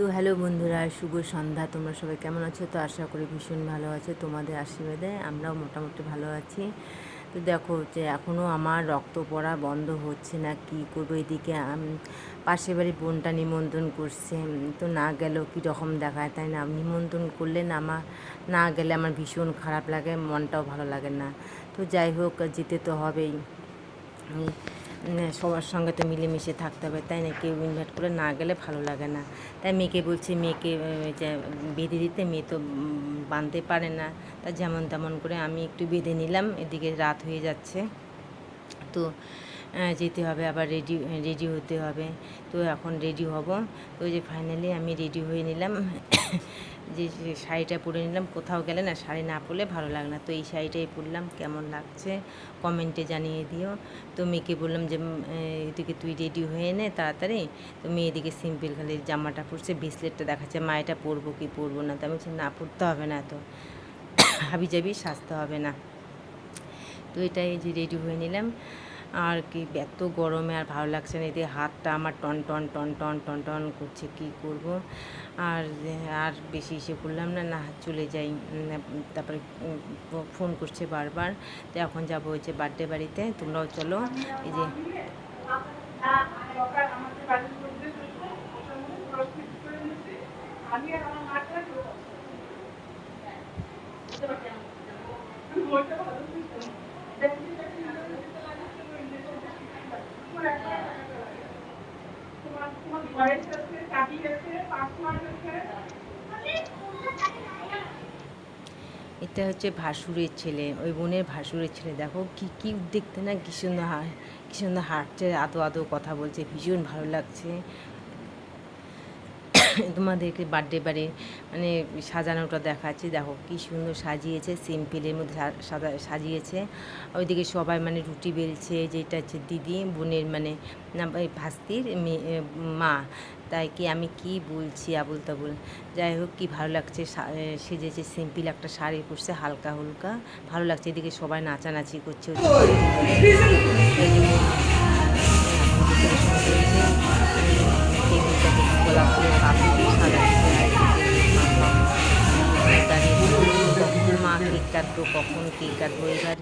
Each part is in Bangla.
তো হ্যালো বন্ধুরা, শুভ সন্ধ্যা। তোমরা সবাই কেমন আছো? তো আশা করি ভীষণ ভালো আছে। তোমাদের আশীর্বাদে আমরাও মোটামুটি ভালো আছি। তো দেখো যে এখনও আমার রক্ত পড়া বন্ধ হচ্ছে না, কি করব এদিকে? পাশের বাড়ি বোনটা নিমন্ত্রণ করছে। তো না গেলেও কীরকম দেখায়, তাই না? নিমন্ত্রণ করলে না আমার না গেলে আমার ভীষণ খারাপ লাগে, মনটাও ভালো লাগে না। তো যাই হোক, যেতে তো হবেই। সবার সঙ্গে তো মিলেমিশে থাকতে হবে, তাই না? কেউ ইনভাইট করে না গেলে ভালো লাগে না। তাই মেয়েকে বলছি, মেয়েকে বেঁধে দিতে, মেয়ে তো বাঁধতে পারে না। তা যেমন তেমন করে আমি একটু বেঁধে নিলাম, এদিকে রাত হয়ে যাচ্ছে। তো যেতে হবে, আবার রেডি রেডি হতে হবে। তো এখন রেডি হব। তো যে ফাইনালি আমি রেডি হয়ে নিলাম। যে শাড়িটা পরে নিলাম, কোথাও গেলে না শাড়ি না পরলে ভালো লাগে না। তো এই শাড়িটাই পরলাম, কেমন লাগছে কমেন্টে জানিয়ে দিও। তো মেয়েকে বললাম যে এদিকে তুই রেডি হয়ে নে তাড়াতাড়ি। তো মেয়ে এদিকে সিম্পল খালি জামাটা পরছে ব্রেসলেটটা দেখাচ্ছে, মা, এটা পরবো কি পরবো না? তো আমি না, পরতে হবে না তো। হাবি জাবি সাজতে হবে না। তো এটাই যে রেডি হয়ে নিলাম। আর কি, এত গরমে আর ভালো লাগছে না এদিকে হাতটা আমার টন টন টন টন টন টন করছে, কি করব? আর আর বেশি ইসে করলাম না না, চলে যাই তারপরে ফোন করছে বারবার, তো এখন যাব হচ্ছে বার্থডে বাড়িতে তোমরাও চলো, এই যে আমি আর আমার মাটা তোমার তোমার ঘরের সাথে চাবি আছে পাসওয়ার্ড আছে এটা হচ্ছে ভাসুরের ছেলে, ওই বোনের ভাসুরের ছেলে। দেখো কি কি দেখতে না কি সুন্দর কি সুন্দর হাঁটছে, আদো আদো কথা বলছে, ভীষণ ভালো লাগছে। তোমাদেরকে বার্থডে বারে মানে সাজানোটা দেখাচ্ছি। দেখো কি সুন্দর সাজিয়েছে সিম্পলের মধ্যে সাজা, সাজিয়েছে। ওইদিকে সবাই মানে রুটি বেলছে, যেটা হচ্ছে দিদি, বোনের মানে ভাস্তির মা। তাই কি আমি কি বলছি আবুল তাবুল যাই হোক, কি ভালো লাগছে সেজেছে সিম্পল একটা শাড়ি পরছে হালকা হুলকা ভালো লাগছে, এদিকে সবাই নাচানাচি করছে। যে টেবিলটাকে গোলাপ ফুলের পাপড়ি দিয়ে সাজাচ্ছে মা কেক কাটবো কখন কেক কাটবো এবার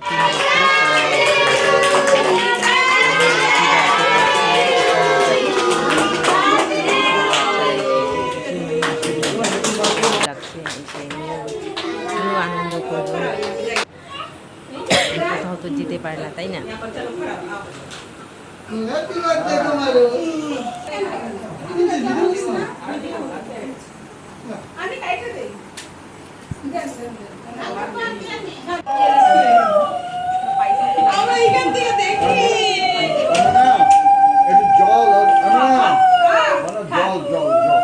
আনন্দ করব। কোথাও তো যেতে পারে না তাই না আমরা এখান থেকে দেখি একটু জল মানে জল জল জল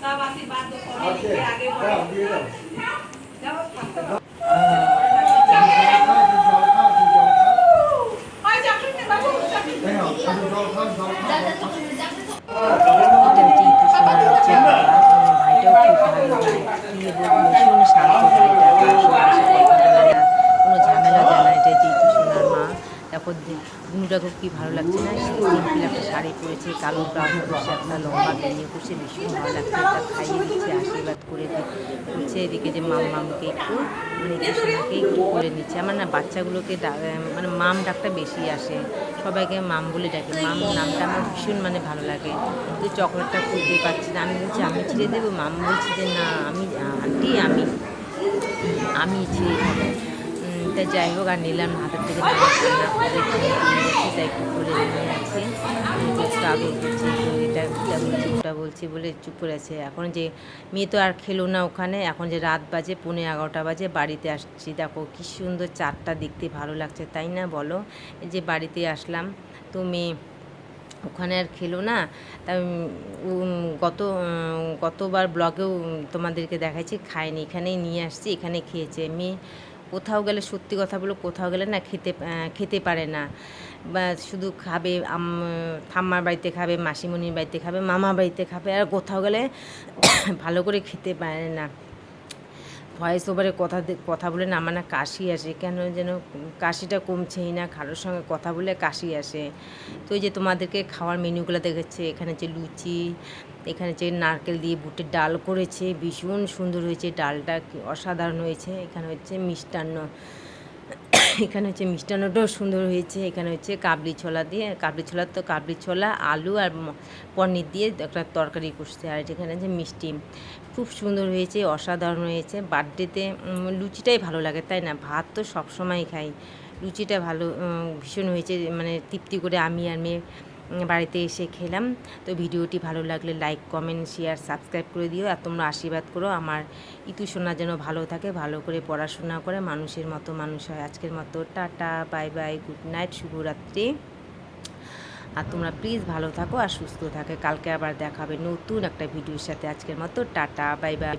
সব আসি বাদ করে আছে আগে বুনুটাকে কি ভালো লাগছে না? সিম্পল একটা শাড়ি পরেছে কালো ব্লাউজ পরছে একটা লম্বা বেরিয়ে করছে ভীষণ ভালো লাগছে এটা খাইয়ে দিচ্ছে আশীর্বাদ করে দি- করছে এদিকে যে মাম মামকে একটু মানে ইতিশ্রীকে একটু করে নিচ্ছে। আমার না বাচ্চাগুলোকে মানে মাম ডাকটা বেশি আসে। সবাইকে মাম বলে ডাকে। মাম নামটা আমার ভীষণ মানে ভালো লাগে। কিন্তু চকলেটটা খুঁজতে পারছি না। আমি বলছি আমি ছিঁড়ে দেবো? মাম বলছি যে না আমি আন্টি আমি আমি ছিঁড়ে উম, তা যাই হোক, আর নিলাম হাতের থেকে এটা বলছি বলে চুপ করে আছে। এখন যে মেয়ে তো আর খেলো না ওখানে, এখন যে রাত বাজে, পৌনে এগারোটা বাজে, বাড়িতে আসছি। দেখো কি সুন্দর চারটা দেখতে ভালো লাগছে, তাই না বলো? যে বাড়িতে আসলাম, তো মেয়ে ওখানে আর খেলো না তা গত, গতবার ব্লগেও তোমাদেরকে দেখাচ্ছি খায়নি, এখানেই নিয়ে আসছি, এখানে খেয়েছে মেয়ে। কোথাও গেলে সত্যি কথা বলো, কোথাও গেলে না খেতে খেতে পারে না। বা শুধু খাবে ঠাম্মার বাড়িতে খাবে, মাসিমণির বাড়িতে খাবে মামা বাড়িতে খাবে, আর কোথাও গেলে ভালো করে খেতে পারে না। ভয়েস ওভারে কথা কথা বলে না আমার না কাশি আসে। কেন যেন কাশিটা কমছেই না কারোর সঙ্গে কথা বলে কাশি আসে। তো এই যে তোমাদেরকে খাওয়ার মেনুগুলো দেখেছে এখানে যে লুচি, এখানে যে নারকেল দিয়ে বুটের ডাল করেছে, ভীষণ সুন্দর হয়েছে ডালটা অসাধারণ হয়েছে। এখানে হচ্ছে মিষ্টান্ন। এখানে হচ্ছে মিষ্টান্নটাও সুন্দর হয়েছে। এখানে হচ্ছে কাবলি ছোলা দিয়ে, কাবলি ছোলা তো কাবলি ছোলা, আলু আর পনির দিয়ে একটা তরকারি করছে। আর এখানে যে মিষ্টি, খুব সুন্দর হয়েছে, অসাধারণ হয়েছে। বার্থডেতে লুচিটাই ভালো লাগে, তাই না? ভাত তো সবসময় খাই। লুচিটা ভালো ভীষণ হয়েছে মানে তৃপ্তি করে আমি আর মেয়ে বাড়িতে এসে খেলাম। তো ভিডিওটি ভালো লাগলে লাইক কমেন্ট শেয়ার সাবস্ক্রাইব করে দিও আর তোমরা আশীর্বাদ করো। আমার ইতু সোনা যেন ভালো থাকে, ভালো করে পড়াশোনা করে, মানুষের মতো মানুষ হয়। আজকের মতো tata bye bye good night শুভরাত্রি। আর তোমরা প্লিজ ভালো থাকো আর সুস্থ থাকে। কালকে আবার দেখাবে নতুন একটা ভিডিওর সাথে। আজকের মতো টাটা বাই বাই